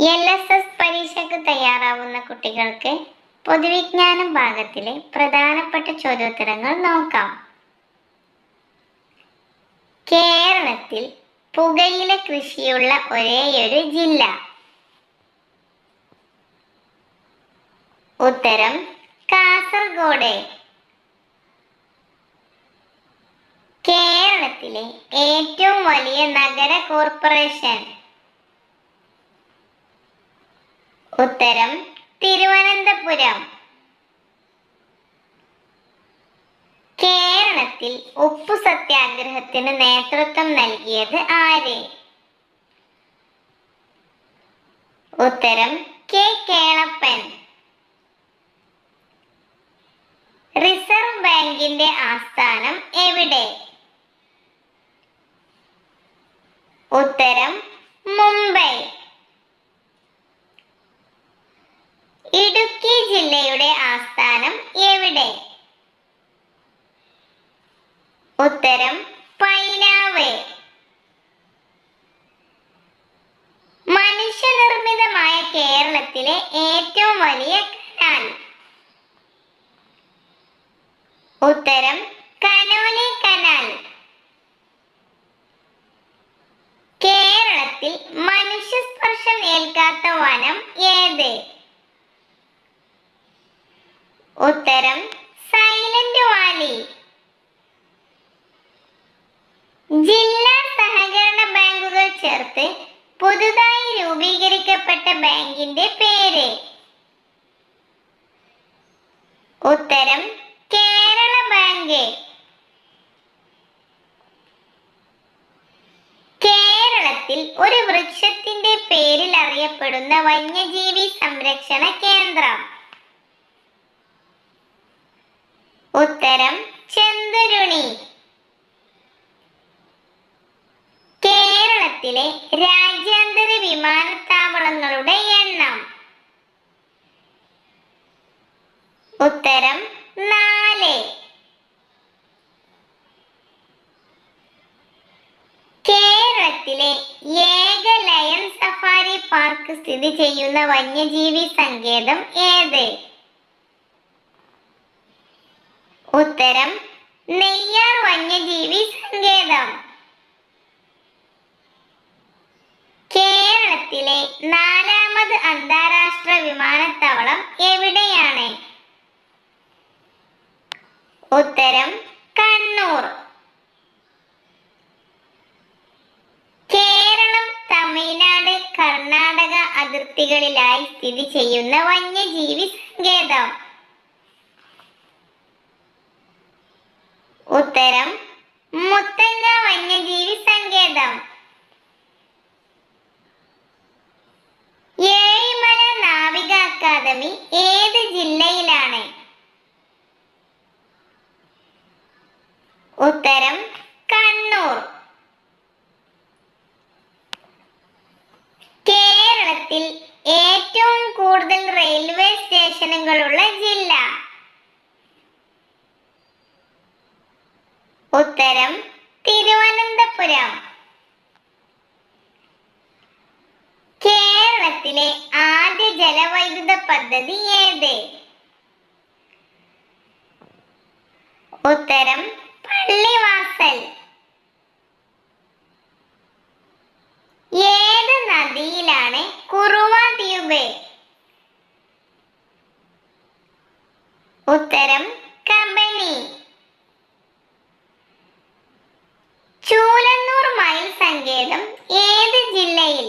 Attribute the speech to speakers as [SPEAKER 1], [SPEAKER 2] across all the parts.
[SPEAKER 1] L S S പരീക്ഷയ്ക്ക് തയ്യാറാവുന്ന കുട്ടികൾക്ക് പൊതുവിജ്ഞാനം ഭാഗത്തിലെ പ്രധാനപ്പെട്ട ചോദ്യോത്തരങ്ങൾ നോക്കാം. കേരളത്തിൽ പുകയില കൃഷിയുള്ള ഒരേയൊരു ജില്ല. ഉത്തരം കാസർഗോഡ്. കേരളത്തിലെ ഏറ്റവും വലിയ നഗര കോർപ്പറേഷൻ. ഉത്തരം തിരുവനന്തപുരം. കേരളത്തിൽ ഉപ്പു സത്യാഗ്രഹത്തിന് നേതൃത്വം നൽകിയത് ആര്? ഉത്തരം കെ കേളപ്പൻ. റിസർവ് ബാങ്കിന്റെ ആസ്ഥാനം എവിടെ? ഉത്തരം മുംബൈ. ഇടുക്കി ജില്ലയുടെ ആസ്ഥാനം എവിടെ? ഉത്തരം പൈനാവ്. മനുഷ്യനിർമ്മിതമായ കേരളത്തിലെ ഏറ്റവും വലിയ കനാൽ ഉത്തരം കനോലി കനാൽ. കേരളത്തിൽ മനുഷ്യസ്പർശം ഏൽക്കാത്ത വനം ഏത്? ഉത്തരം സൈലന്റ് വാലി. ജില്ലാ സഹകരണ ബാങ്കുകൾ ചേർത്ത് പുതുതായി രൂപീകരിക്കപ്പെട്ട ബാങ്കിന്റെ പേര്. ഉത്തരം കേരള ബാങ്ക്. കേരളത്തിൽ ഒരു വൃക്ഷത്തിന്റെ പേരിൽ അറിയപ്പെടുന്ന വന്യജീവി സംരക്ഷണ കേന്ദ്രം. ഉത്തരം ചന്ദ്രുണി കേരളത്തിലെ രാജ്യാന്തര വിമാനത്താവളങ്ങളുടെ എണ്ണം. ഉത്തരം നാല്. കേരളത്തിലെ ഏക ലയൺ സഫാരി പാർക്ക് സ്ഥിതി ചെയ്യുന്ന വന്യജീവി സങ്കേതം ഏത്? ഉത്തരം നെയ്യാർ വന്യജീവി സങ്കേതം. കേരളത്തിലെ നാലാമത് അന്താരാഷ്ട്ര വിമാനത്താവളം എവിടെയാണ്? ഉത്തരം കണ്ണൂർ. കേരളം തമിഴ്നാട് കർണാടക അതിർത്തികളിലായി സ്ഥിതി ചെയ്യുന്ന വന്യജീവി സങ്കേതം. ഉത്തരം മുത്തങ്ങ വന്യജീവി സങ്കേതം. ഏഴിമല നാവിക അക്കാദമി ഏത് ജില്ലയിലാണ്? ഉത്തരം കണ്ണൂർ. കേരളത്തിൽ ഏറ്റവും കൂടുതൽ റെയിൽവേ സ്റ്റേഷനുകളുള്ള ജില്ല. ഉത്തരം തിരുവനന്തപുരം. കേരളത്തിലെ ആദ്യ ജലവൈദ്യുത പദ്ധതി ഏത്? ഉത്തരം പള്ളിവാസൽ. ഏത് നദിയിലാണ് കുറുവ ദ്വീപ്? ഉത്തരം കബനി ചൂലന്നൂർ മയിൽ സങ്കേതം ഏത് ജില്ലയിൽ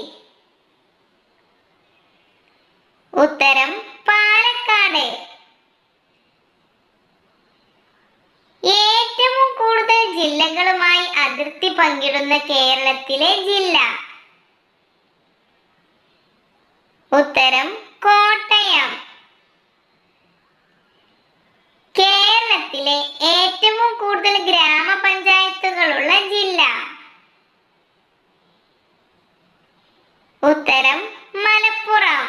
[SPEAKER 1] ഉത്തരം പാലക്കാട് ഏറ്റവും കൂടുതൽ ജില്ലകളുമായി അതിർത്തി പങ്കിടുന്ന കേരളത്തിലെ ജില്ല. ഉത്തരം കോട്ടയം. കേരളത്തിലെ ഏറ്റവും കൂടുതൽ ഗ്രാമപഞ്ചായത്തുകളുള്ള ജില്ല. ഉത്തരം മലപ്പുറം.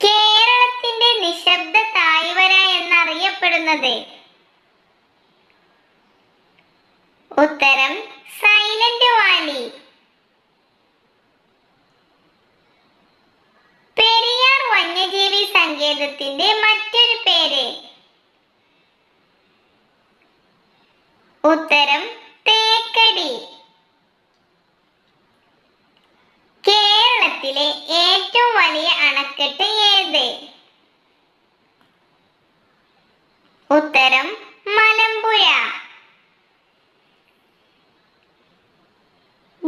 [SPEAKER 1] കേരളത്തിന്റെ നിശബ്ദ തായ്വര എന്നറിയപ്പെടുന്നത് ഉത്തരം സൈലന്റ് വാലി. പെരിയാർ വന്യജീവി സങ്കേതത്തിന്റെ മറ്റൊരു പേര്. ഉത്തരം തേക്കടി. കേരളത്തിലെ ഏറ്റവും വലിയ അണക്കെട്ട് ഏത്? ഉത്തരം മലമ്പുഴ.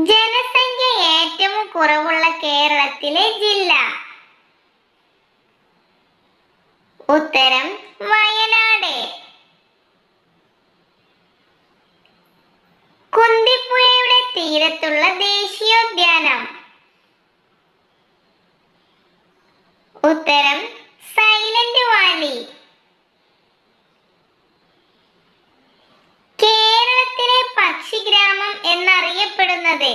[SPEAKER 1] ജനസംഖ്യ ഏറ്റവും കുറവുള്ള കേരളത്തിലെ ജില്ല. ഉത്തരം വയനാട്. കുന്തിപ്പുഴയുടെ തീരത്തുള്ള ദേശീയോദ്യാനം. ഉത്തരം സൈലന്റ് വാലി. എന്നറിയപ്പെടുന്നത്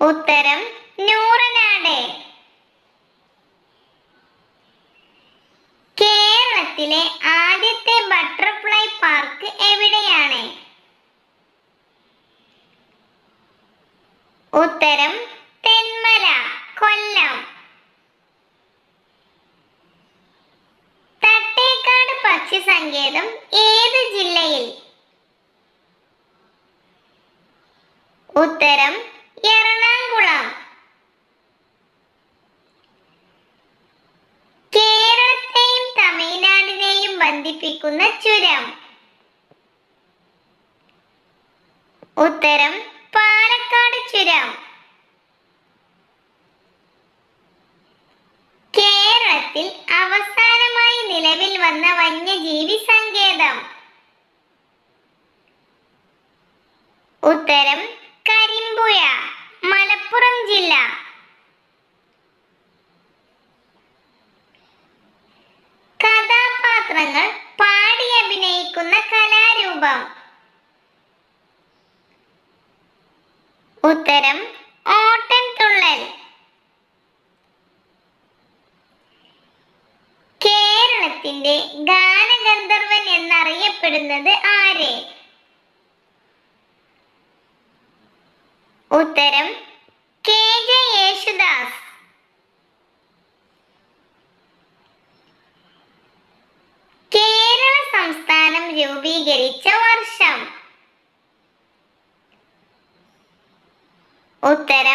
[SPEAKER 1] ഉത്തരം നൂറനാട് കേരളത്തിലെ ആദ്യത്തെ ബട്ടർഫ്ലൈ പാർക്ക് എവിടെയാണ്? ഉത്തരം തെന്മല കൊല്ലം. പക്ഷി സങ്കേതം ഏത് ഉത്തരം എറണാകുളം. കേരളത്തെയും തമിഴ്നാടിനെയും ബന്ധിപ്പിക്കുന്ന ചുരം. ഉത്തരം പാലക്കാട് ചുരം. കേരളത്തിൽ അവസാനമായി നിലവിൽ വന്ന വന്യജീവി സങ്കേതം. ഉത്തരം കരിമ്പുഴ മലപ്പുറം ജില്ല. കഥാപാത്രങ്ങൾ പാടി അഭിനയിക്കുന്ന കലാരൂപം. ഉത്തരം ഓട്ടൻതുള്ളൽ കേരളത്തിന്റെ ഗാനഗന്ധർവൻ എന്നറിയപ്പെടുന്നത് ആര്? ഉത്തരം കെ ജെ യേശുദാസ്. കേരള സംസ്ഥാനം രൂപീകരിച്ച വർഷം. ഉത്തരം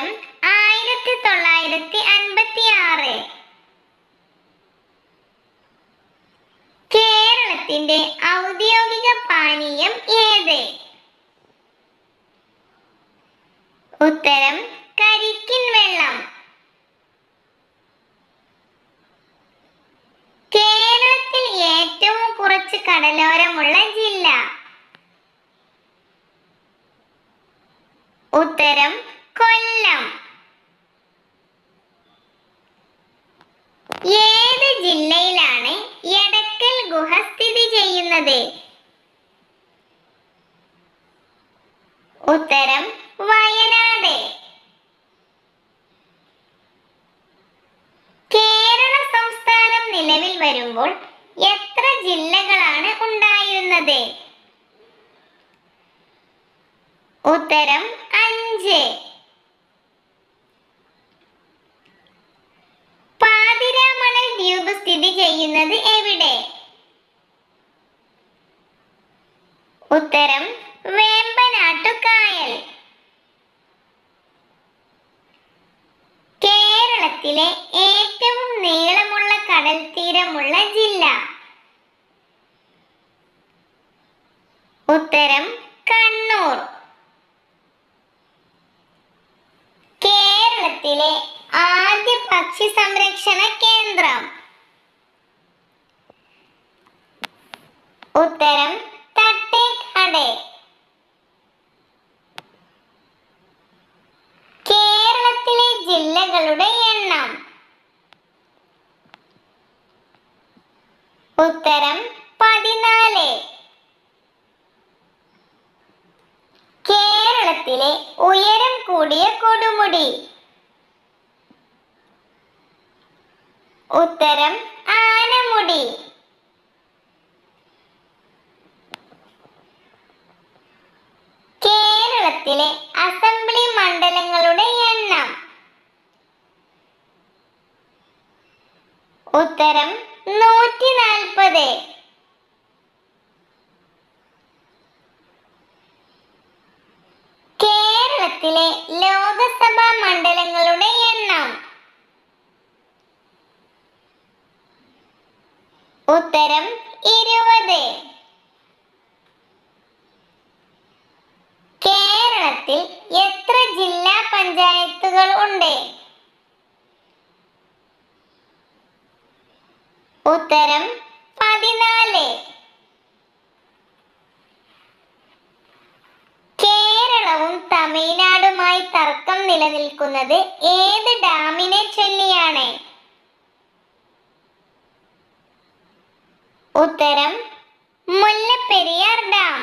[SPEAKER 1] ഉത്തരം കരിക്കിൻ വെള്ളം. കേരളത്തിൽ ഏറ്റവും കുറച്ച് കടലോരമുള്ള ജില്ല. ഉത്തരം കൊല്ലം. ഏത് ജില്ലയിലാണ് എടക്കൽ ഗുഹ സ്ഥിതി ചെയ്യുന്നത്? ഉത്തരം വരുമ്പോൾ എത്ര ജില്ലകളാണ് ഉണ്ടായിരുന്നത്? ഉത്തരം അഞ്ച്. പാതിരാമണൽ ദ്വീപ് സ്ഥിതി ചെയ്യുന്നത് എവിടെ? ഉത്തരം വേമ്പനാട്ടുകായൽ. കേരളത്തിലെ ഏറ്റവും നീളമുള്ള കടൽ തീരമുള്ള ജില്ല ഉത്തരം കണ്ണൂർ. കേരളത്തിലെ ആദ്യ പക്ഷി സംരക്ഷണ കേന്ദ്രം ഉത്തരം തട്ടേക്കാട് കേരളത്തിലെ ജില്ലകളുടെ എണ്ണം ഉത്തരം പതിനാല് കേരളത്തിലെ ഉയരം കൂടിയ കൊടുമുടി. ഉത്തരം ആനമുടി. കേരളത്തിലെ അസംബ്ലി മണ്ഡലങ്ങളുടെ എണ്ണം. ഉത്തരം നൂറ്റി നാൽപ്പത് കേരളത്തിലെ ലോകസഭാ മണ്ഡലങ്ങളുടെ എണ്ണം. ഉത്തരം ഇരുപത്. കേരളത്തിൽ എത്ര ജില്ലാ പഞ്ചായത്തുകൾ ഉണ്ട്? ഉത്തരം പതിനാല്. കേരളവും തമിഴ്നാടുമായി തർക്കം നിലനിൽക്കുന്നത് ഏത് ഡാമിനെ ചൊല്ലിയാണ്? ഉത്തരം മുല്ലപ്പെരിയാർ ഡാം.